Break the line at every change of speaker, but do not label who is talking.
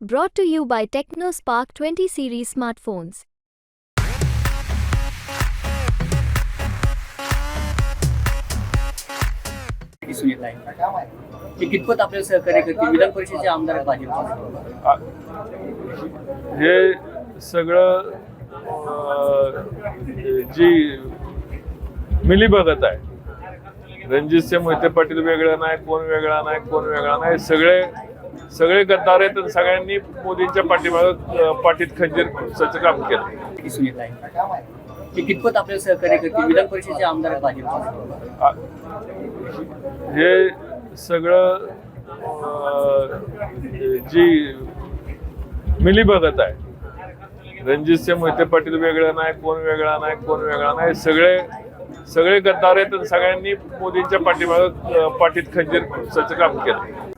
Brought to you by TechnoSpark 20 series smartphones.
कितपत आपल्याला सहकार्य करतील विधान परिषदेचे आमदार
आ- हे सगळं जी मिलीभगत आहे रणजितसिंह मोहिते पाटील वेगळं नाही कोण वेगळा नाही कोण वेगळा नाही सगळे सगळे गद्दार आहेत आणि सगळ्यांनी मोदींच्या पाठीमाग पाठीत खंजीर खुपसाचं काम केलं.
दिसून येत आहे ते कितपत आपल्याला सहकार्य करतील? विधान परिषदेचे आमदार आहेत
हे सगळं जी मिलीभगत आहे रणजितसिंह मोहिते पाटील वेगळं नाही कोण वेगळा नाही कोण वेगळा नाही सगळे सगळे गद्दार आहेत आणि सगळ्यांनी मोदींच्या पाठीमाग पाठीत खंजीर खुपसाचं काम केलं.